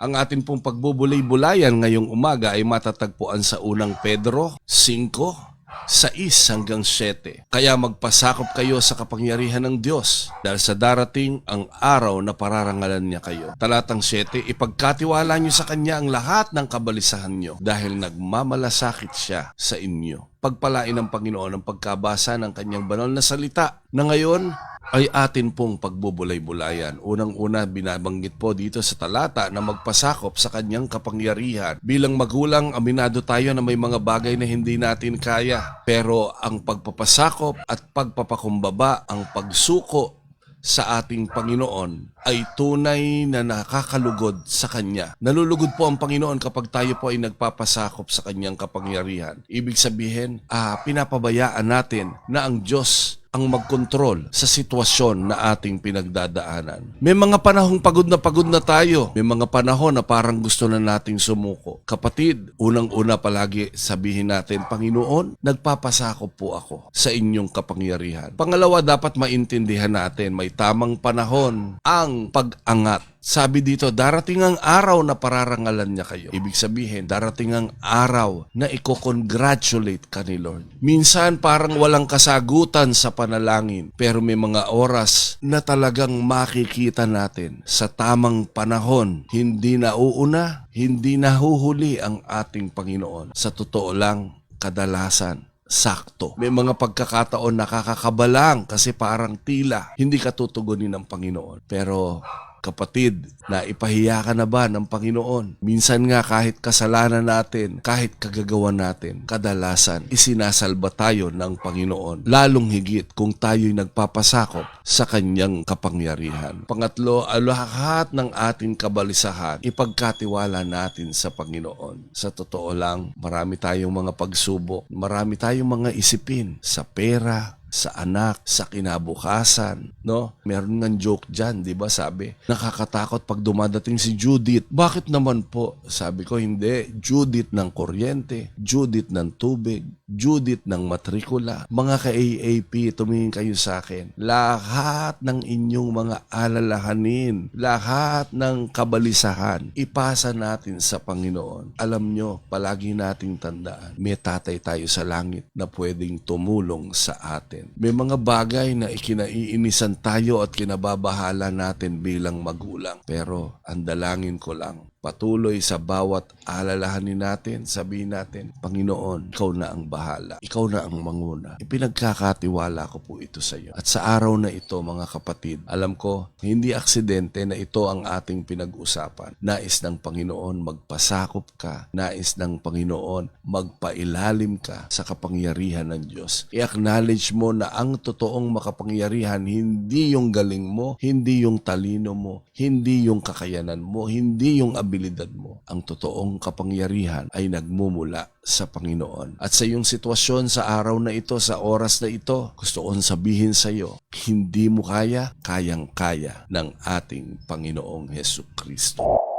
Ang atin pong pagbubulay-bulayan ngayong umaga ay matatagpuan sa unang Pedro 5, 6 hanggang 7. Kaya magpasakop kayo sa kapangyarihan ng Diyos dahil sa darating ang araw na pararangalan niya kayo. Talatang 7, ipagkatiwala niyo sa Kanya ang lahat ng kabalisahan niyo dahil nagmamalasakit siya sa inyo. Pagpalain ng Panginoon ang pagkabasa ng Kanyang banal na salita na ngayon ay atin pong pagbubulay-bulayan. Unang-una, binabanggit po dito sa talata na magpasakop sa kanyang kapangyarihan. Bilang magulang, aminado tayo na may mga bagay na hindi natin kaya. Pero ang pagpapasakop at pagpapakumbaba, ang pagsuko sa ating Panginoon ay tunay na nakakalugod sa Kanya. Nalulugod po ang Panginoon kapag tayo po ay nagpapasakop sa Kanyang kapangyarihan. Ibig sabihin, ah, pinapabayaan natin na ang Diyos ang magkontrol sa sitwasyon na ating pinagdadaanan. May mga panahong pagod na pagod na tayo. May mga panahon na parang gusto na nating sumuko. Kapatid, unang-una palagi sabihin natin, Panginoon, nagpapasakop po ako sa inyong kapangyarihan. Pangalawa, dapat maintindihan natin may tamang panahon ang pag-angat sabi dito, darating ang araw na pararangalan niya kayo. Ibig sabihin, darating ang araw na i-congratulate ka ni Lord. Minsan parang walang kasagutan sa panalangin, pero may mga oras na talagang makikita natin sa tamang panahon. Hindi nauuna, hindi nahuhuli ang ating Panginoon. Sa totoo lang, kadalasan sakto. May mga pagkakataon nakakakabalang kasi parang tila hindi ka tutugunin ng Panginoon. Pero Kapatid, na ipahiya ka na ba ng Panginoon? Minsan nga kahit kasalanan natin, kahit kagagawan natin, kadalasan isinasalba tayo ng Panginoon. Lalong higit kung tayo'y nagpapasakop sa kanyang kapangyarihan. Pangatlo, ang lahat ng ating kabalisahan, ipagkatiwala natin sa Panginoon. Sa totoo lang, marami tayong mga pagsubok, marami tayong mga isipin sa pera, sa anak, sa kinabukasan, no? Meron ng joke diyan, 'di ba? Sabi, nakakatakot pag dumadating si Judith. Bakit naman po? Sabi ko, hindi. Judith ng kuryente, Judith ng tubig, Judith ng matrikula. Mga ka-AAP, tumingin kayo sa akin. Lahat ng inyong mga alalahanin, lahat ng kabalisahan, ipasa natin sa Panginoon. Alam nyo, palagi nating tandaan, may tatay tayo sa langit na pwedeng tumulong sa atin. May mga bagay na ikinaiinisan tayo at kinababahala natin bilang magulang. Pero ang dalangin ko lang, patuloy sa bawat alalahanin natin, sabihin natin, Panginoon, ikaw na ang bahala. Ikaw na ang manguna. Ipinagkakatiwala ko po ito sa iyo. At sa araw na ito, mga kapatid, alam ko, hindi aksidente na ito ang ating pinag-usapan. Nais ng Panginoon magpasakop ka. Nais ng Panginoon magpailalim ka sa kapangyarihan ng Diyos. I-acknowledge mo na ang totoong makapangyarihan, hindi yung galing mo, hindi yung talino mo, hindi yung kakayanan mo, hindi yung abilidad mo. Ang totoong kapangyarihan ay nagmumula sa Panginoon. At sa iyong sitwasyon sa araw na ito, sa oras na ito, gusto kong sabihin sa iyo, hindi mo kaya, kayang-kaya ng ating Panginoong Heso Kristo.